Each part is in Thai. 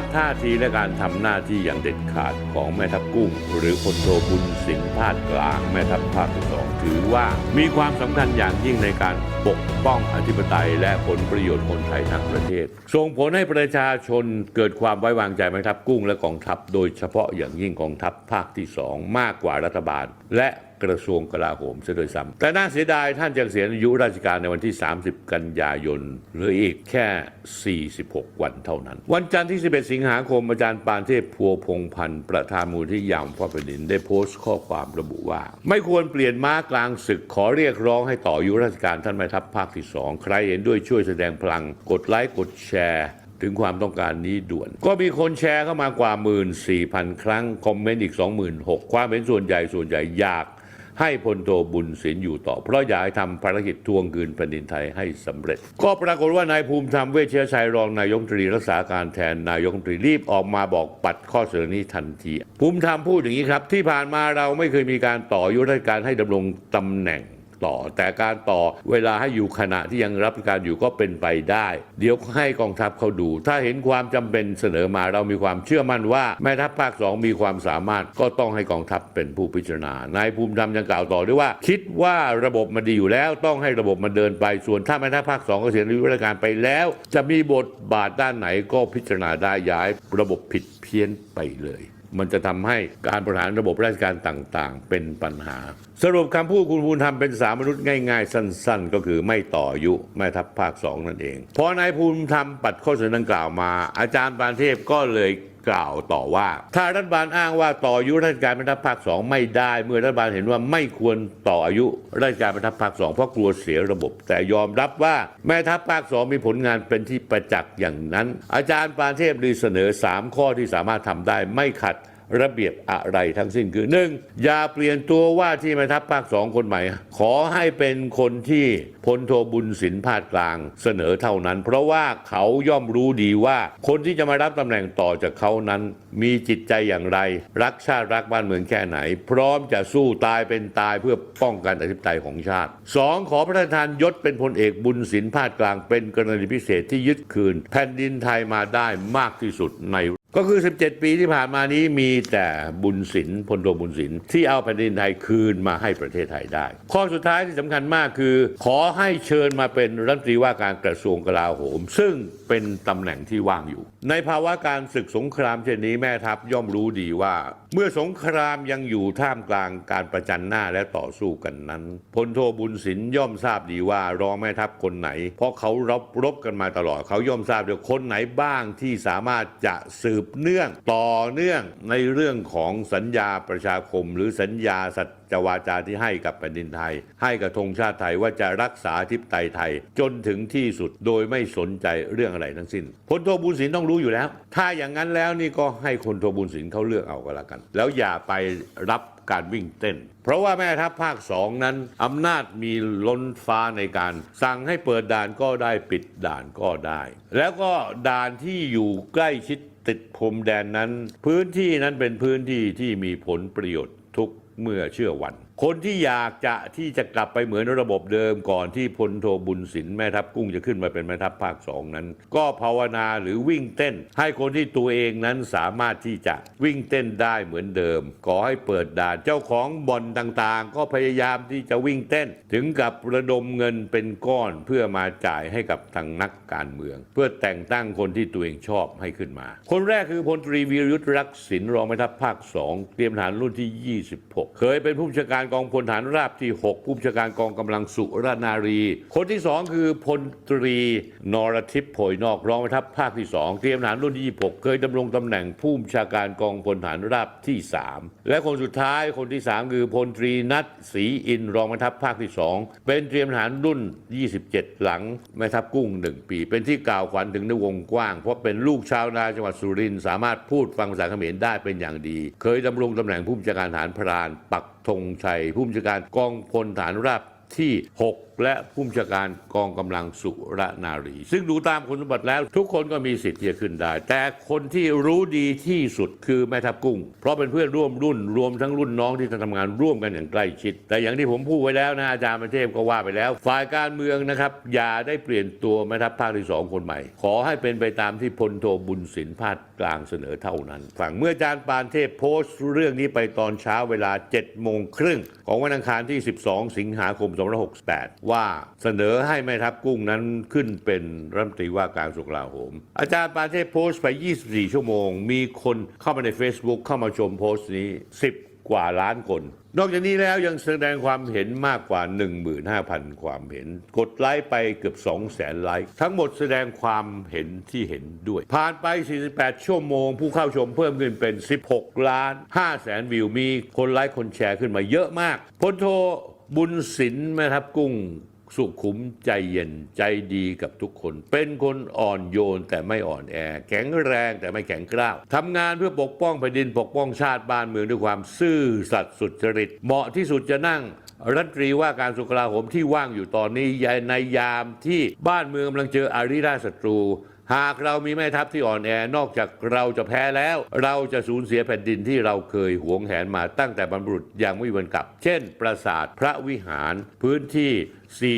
ทท่าทีและการทำหน้าที่อย่างเด็ดขาดของแม่ทัพกุ้ง หรือพลโทบุญสินพาดกลางแม่ทัพภาคที่สองถือว่ามีความสำคัญอย่างยิ่งในการปกป้องอธิปไตยและผลประโยชน์คนไทยทั้งประเทศ ส่งผลให้ประชาชนเกิดความไว้วางใจแม่ทัพกุ้งและกองทัพ โดยเฉพาะอย่างยิ่งกองทัพภาคที่สองมากกว่ารัฐบาล และ กระทรวงกลาโหมเสียโดยซ้ำแต่น่าเสียดายท่านจะเสียอายุราชการในวันที่ 30 กันยายนเหลืออีกแค่ 46 วันเท่านั้น วันจันทร์ที่ 11 สิงหาคมอาจารย์ปานเทพพัวพงพันธ์ประธานมูลที่ยามพระประดินได้โพสต์ข้อความระบุว่า ไม่ควรเปลี่ยนม้ากลางศึกขอเรียกร้องให้ต่ออายุราชการท่านแม่ทัพภาคที่ 2 ใครเห็นด้วยช่วยแสดงพลังกดไลค์กดแชร์ถึงความต้องการนี้ด่วน ก็มีคนแชร์เข้ามากว่า 14,000 ครั้ง คอมเมนต์อีก 26,000 ความเห็นส่วนใหญ่ส่วนใหญ่อยาก ให้พลโทบุญศิลป์อยู่ต่อ เพราะอยากให้ทำภารกิจทวงคืนแผ่นดินไทยให้สำเร็จ ก็ปรากฏว่านายภูมิธรรมเวชยชัยรองนายกตรีรักษาการแทนนายกตรีรีบออกมาบอกปัดข้อเสนอนี้ทันที ภูมิธรรมพูดอย่างนี้ครับ ที่ผ่านมาเราไม่เคยมีการต่ออยุทธการให้ดำรงตำแหน่ง ต่อ แต่การต่อเวลาให้อยู่ขณะที่ยังรับราชการอยู่ก็เป็นไปได้ เดี๋ยวให้กองทัพเขาดู ถ้าเห็นความจำเป็นเสนอมาเรามีความเชื่อมั่นว่าแม่ทัพภาคสองมีความสามารถก็ต้องให้กองทัพเป็นผู้พิจารณานายภูมิธรรมยังกล่าวต่อด้วยว่า คิดว่าระบบมันดีอยู่แล้วต้องให้ระบบมันเดินไปส่วนถ้าแม่ทัพภาคสองเกษียณอายุราชการไปแล้ว จะมีบทบาทด้านไหนก็พิจารณาได้ย้ายระบบผิดเพี้ยนไปเลย มันจะทำให้การบริหารระบบราชการต่างๆ เป็นปัญหา สรุปคำพูดคุณภูนธรรมเป็นสามมนุษย์ง่าย ๆ สั้น ๆ ก็คือไม่ต่ออยุไม่ทับภาคสองนั่นเอง พอนายภูมิธรรมปัดข้อเสนอดังกล่าวมา อาจารย์ปานเทพก็เลย กล่าวต่อว่า ถ้ารัฐบาลอ้างว่าต่ออายุราชการบรรทัดภาคสองไม่ได้ เมื่อรัฐบาลเห็นว่าไม่ควรต่ออายุราชการบรรทัดภาคสองเพราะกลัวเสียระบบ แต่ยอมรับว่าแม่ทัพภาคสองมีผลงานเป็นที่ประจักษ์อย่างนั้น อาจารย์ปานเทพดีเสนอ 3 ข้อที่สามารถทำได้ไม่ขัด ระเบียบอะไรทั้งสิ้นคือหนึ่งอย่าเปลี่ยนตัวว่าที่แม่ทัพภาคสองคนใหม่ ขอให้เป็นคนที่พลโทบุญสินพาดกลางเสนอเท่านั้น เพราะว่าเขาย่อมรู้ดีว่าคนที่จะมารับตำแหน่งต่อจากเขานั้น มีจิตใจอย่างไร รักชาติรักบ้านเมืองแค่ไหน พร้อมจะสู้ตายเป็นตายเพื่อป้องกันอธิปไตยของชาติสองขอพระราชทานยศเป็นพลเอกบุญสินพาดกลางเป็นกรณีพิเศษที่ยึดคืน แผ่นดินไทยมาได้มากที่สุดใน ก็คือ 17 ปีที่ผ่านมานี้มีแต่บุญศิลป์พลโทบุญศิลป์ที่เอาแผ่นดินไทยคืนมาให้ประเทศไทยได้ ข้อสุดท้ายที่สำคัญมากคือ ขอให้เชิญมาเป็นรัฐมนตรีว่าการกระทรวงกลาโหม ซึ่งเป็นตำแหน่งที่ว่างอยู่ ในภาวะการศึกสงครามเช่นนี้แม่ทัพย่อมรู้ดีว่า เมื่อสงครามยังอยู่ท่ามกลางการประจันหน้าและต่อสู้กันนั้นพลโทบุญศิลป์ย่อมทราบดีว่ารองแม่ทัพคนไหน เพราะเขารบรบกันมาตลอดเขาย่อมทราบเดีว่าคนไหนบ้างที่สามารถจะสืบเนื่องต่อเนื่องในเรื่องของสัญญาประชาคม หรือสัญญาสัจวาจาที่ให้กับแผ่นดินไทย ให้กับธงชาติไทยว่าจะรักษาทิพไตยไทย จนถึงที่สุดโดยไม่สนใจเรื่องอะไรทั้งสิ้นพลโทบุญศิลต้องรู้อยู่แล้ว ถ้าอย่างนั้นแล้วนี่ก็ให้คนโทบุญศิลเขาเลือกเอาก็แล้วกัน แล้วอย่าไปรับการวิ่งเต้น เพราะว่าแม่ทัพภาคสองนั้น อำนาจมีล้นฟ้าในการ สั่งให้เปิดด่านก็ได้ปิดด่านก็ได้ แล้วก็ด่านที่อยู่ใกล้ชิด ติดพรมแดนนั้น พื้นที่นั้นเป็นพื้นที่ที่มีผลประโยชน์ทุก เมื่อเชื่อวัน คนที่อยากจะที่จะกลับไปเหมือนระบบเดิมก่อนที่พลโทบุญสินแม่ทัพกุ้งจะขึ้นมาเป็นแม่ทัพภาคสองนั้น ก็ภาวนาหรือวิ่งเต้น ให้คนที่ตัวเองนั้นสามารถที่จะวิ่งเต้นได้เหมือนเดิม ขอให้เปิดด่านเจ้าของบ่อนต่างๆ ก็พยายามที่จะวิ่งเต้น ถึงกับระดมเงินเป็นก้อนเพื่อมาจ่ายให้กับทางนักการเมือง เพื่อแต่งตั้งคนที่ตัวเองชอบให้ขึ้นมา คนแรกคือพลตรีวีรยุทธรักษิณรองแม่ทัพภาคสองเตรียมทหารรุ่นที่ 26เคยเป็นผู้บัญชาการกองพลฐานราบที่ 6 ผู้บัญชาการกองกำลังสุรนารี คนที่ 2 คือพลตรี นรทิพย์โผยนอกรองแม่ทัพภาคที่ 2 เตรียมทหารรุ่นที่ 26 เคยดำรงตำแหน่งผู้บัญชาการกองพลฐานราบที่ 3 และคนสุดท้ายคนที่ 3 คือพลตรีนัทศรีอินรองแม่ทัพภาคที่ 2 เป็นเตรียมทหารรุ่น 27 หลังแม่ทัพกุ้ง 1 ปี เป็นที่กล่าวขวัญถึงในวงกว้าง เพราะเป็นลูกชาวนาจังหวัดสุรินทร์สามารถพูดฟังภาษาเขมรได้เป็นอย่างดี เคยดำรงตำแหน่งผู้บัญชาการฐานพรานปักธงชัยผู้บัญชาการกองพลฐานราบที่ 6 และผู้บัญชาการกองกำลังสุรนารี ซึ่งดูตามคุณสมบัติแล้ว ทุกคนก็มีสิทธิ์ที่จะขึ้นได้ แต่คนที่รู้ดีที่สุดคือแม่ทัพกุ้ง เพราะเป็นเพื่อนร่วมรุ่นรวมทั้งรุ่นน้องที่จะทำงานร่วมกันอย่างใกล้ชิด แต่อย่างที่ผมพูดไว้แล้วนะอาจารย์ประเทพก็ว่าไปแล้ว ฝ่ายการเมืองนะครับอย่าได้เปลี่ยนตัวแม่ทัพภาคที่สองคนใหม่ ขอให้เป็นไปตามที่พลโทบุญสินพาดกลางเสนอเท่านั้นฝั่งเมื่ออาจารย์ปานเทพโพสต์เรื่องนี้ไปตอนเช้าเวลา7โมงครึ่งของวันอังคารที่ 12 สิงหาคม 2568ว่าเสนอให้แม่ทัพกุ้งนั้นขึ้นเป็นรัฐมนตรีว่าการกระทรวงกลาโหม อาจารย์ปาเทพโพสต์ไป 24 ชั่วโมง มีคนเข้ามาใน Facebook เข้ามาชมโพสต์นี้ 10 กว่าล้านคน นอกจากนี้แล้วยังแสดงความเห็นมากกว่า 15,000 ความเห็น กดไลค์ไปเกือบ 200,000 ไลค์ทั้งหมดแสดงความเห็นที่เห็นด้วย ผ่านไป 48 ชั่วโมง ผู้เข้าชมเพิ่มขึ้นเป็น 16 ล้าน5แสนวิวมีคนไลค์คนแชร์ขึ้นมาเยอะมากพลโท บุญสินแม่ทัพกุ้งสุขุมใจเย็นใจดีกับทุกคน เป็นคนอ่อนโยนแต่ไม่อ่อนแอ แข็งแรงแต่ไม่แข็งกร้าวทำงานเพื่อปกป้องแผ่นดินปกป้องชาติบ้านเมืองด้วยความซื่อสัตย์สุจริต เหมาะที่สุดจะนั่งรัฐมนตรีว่าการสุขลาโหมที่ว่างอยู่ตอนนี้ในยามที่บ้านเมืองกำลังเจออาริราชศัตรู หากเรามีแม่ทัพที่อ่อนแอนอกจากเราจะแพ้แล้ว เราจะสูญเสียแผ่นดินที่เราเคยหวงแหนมาตั้งแต่บรรพบุรุษยังไม่มีวันกลับ เช่น ปราสาทพระวิหารพื้นที่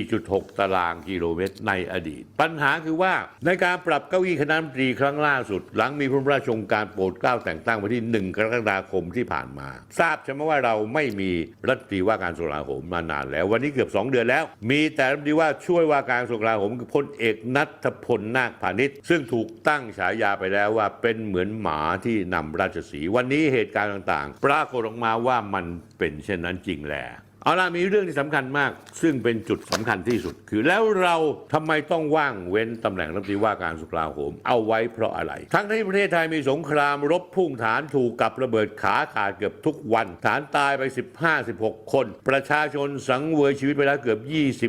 4.6 ตารางกิโลเมตรในอดีต ปัญหาคือว่าในการปรับเก้าอี้คณะรัฐมนตรีครั้งล่าสุด หลังมีพระราชองการโปรดเกล้าแต่งตั้งวันที่ 1 กรกฎาคมที่ผ่านมา ทราบใช่ไหมว่าเราไม่มีรัฐมนตรีว่าการกระทรวงกลาโหมมานานแล้ว วันนี้เกือบ 2 เดือนแล้ว มีแต่รัฐมนตรีว่าช่วยว่าการกระทรวงกลาโหมคือพลเอกนัทพลนาคพาณิชย์ซึ่งถูกตั้งฉายาไปแล้วว่าเป็นเหมือนหมาที่นำราชสี วันนี้เหตุการณ์ต่างๆ ปรากฏออกมาว่ามันเป็นเช่นนั้นจริงแหละ เอาล่ะมีเรื่องที่สำคัญมาก ซึ่งเป็นจุดสำคัญที่สุด คือแล้วเราทำไมต้องว่างเว้นตำแหน่งรัฐมนตรีว่าการสุขลาโหม เอาไว้เพราะอะไร ทั้งที่ประเทศไทยมีสงครามรบพุ่งฐานถูกกับระเบิดขาขาดเกือบทุกวัน ฐานตายไป 15-16 คน ประชาชนสังเวยชีวิตไปแล้วเกือบ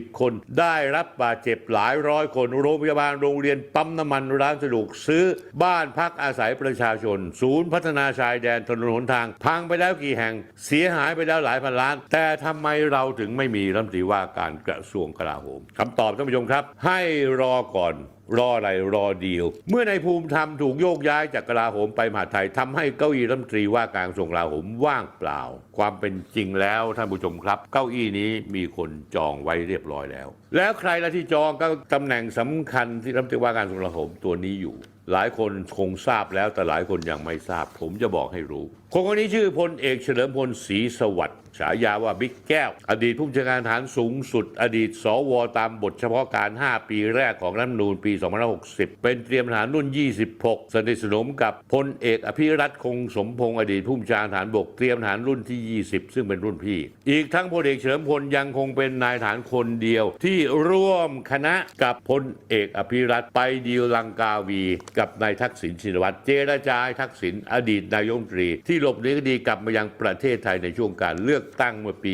20 คน ได้รับบาดเจ็บหลายร้อยคน โรงพยาบาลโรงเรียนปั๊มน้ำมันร้านสะดวกซื้อ บ้านพักอาศัยประชาชน ศูนย์พัฒนาชายแดนถนนหนทาง พังไปแล้วกี่แห่งเสียหายไปแล้วหลายพันล้าน แต่ทำไมเราถึงไม่มีรัฐมนตรีว่าการกระทรวงกลาโหมคำตอบท่านผู้ชมครับ ให้รอก่อนรออะไรรอดีล เมื่อในภูมิธรรมถูกโยกย้ายจากกลาโหมไปมหาไทยทำให้เก้าอี้รัฐมนตรีว่าการกระทรวงกลาโหมว่างเปล่า ความเป็นจริงแล้วท่านผู้ชมครับ เก้าอี้นี้มีคนจองไว้เรียบร้อยแล้ว แล้วใครละที่จองก็ตำแหน่งสำคัญที่รัฐมนตรีว่าการกระทรวงกลาโหมตัวนี้อยู่ หลายคนคงทราบแล้วแต่หลายคนยังไม่ทราบ ผมจะบอกให้รู้ คนคนนี้ชื่อพลเอกเฉลิมพลศรีสวัสดิ์ฉายาว่าบิ๊กแก้ว อดีตผู้บัญชาการทหารสูงสุด อดีตสวตามบทเฉพาะการ 5 ปีแรกของรัฐมนูญปี 2560 เป็นเตรียมทหารรุ่น 26 สนิทสนมกับพลเอกอภิรัตคงสมพงศ์อดีตผู้บัญชาการทหารบกเตรียมทหารรุ่นที่ 20 ซึ่งเป็นรุ่นพี่ อีกทั้งพลเอกเฉลิมพลยังคงเป็นนายทหารคนเดียว ที่ร่วมคณะกับพลเอกอภิรัตไปดีลลังกาวี กับนายทักษิณชินวัตรเจรจาให้ทักษิณอดีตนายกรัฐมนตรีที่หลบหนีคดีกลับมายังประเทศไทยในช่วงการเลือกตั้งเมื่อปี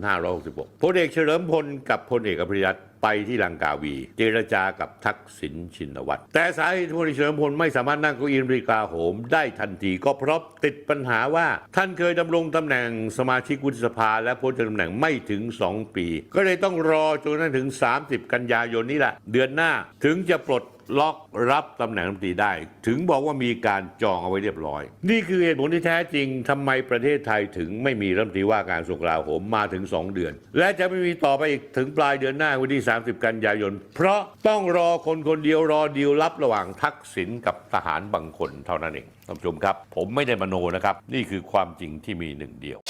2566 พลเอกเฉลิมพลกับพลเอกอภิรัตไปที่ลังกาวี เจรจากับทักษิณชินวัตร แต่สาเหตุพลเอกเฉลิมพลไม่สามารถนั่งเก้าอี้รีกาโหมได้ทันทีก็เพราะติดปัญหาว่า ท่านเคยดำรงตำแหน่งสมาชิกวุฒิสภา และพ้นจากตำแหน่งไม่ถึง 2 ปี ก็เลยต้องรอจนถึง 30 กันยายนนี้แหละ เดือนหน้าถึงจะปลด ล็อกรับตำแหน่งรัฐมนตรีได้ ถึงบอกว่ามีการจองเอาไว้เรียบร้อย นี่คือเหตุผลที่แท้จริงทำไมประเทศไทยถึงไม่มีรัฐมนตรีว่าการกระทรวงกลาโหมมาถึง 2 เดือน และจะไม่มีต่อไปอีกถึงปลายเดือนหน้าวันที่ 30 กันยายน เพราะต้องรอคนคนเดียวรอดีลลับระหว่างทักษิณกับทหารบางคนเท่านั้นเองท่านผู้ชมครับ ผมไม่ได้มโนนะครับ นี่คือความจริงที่มีหนึ่งเดียว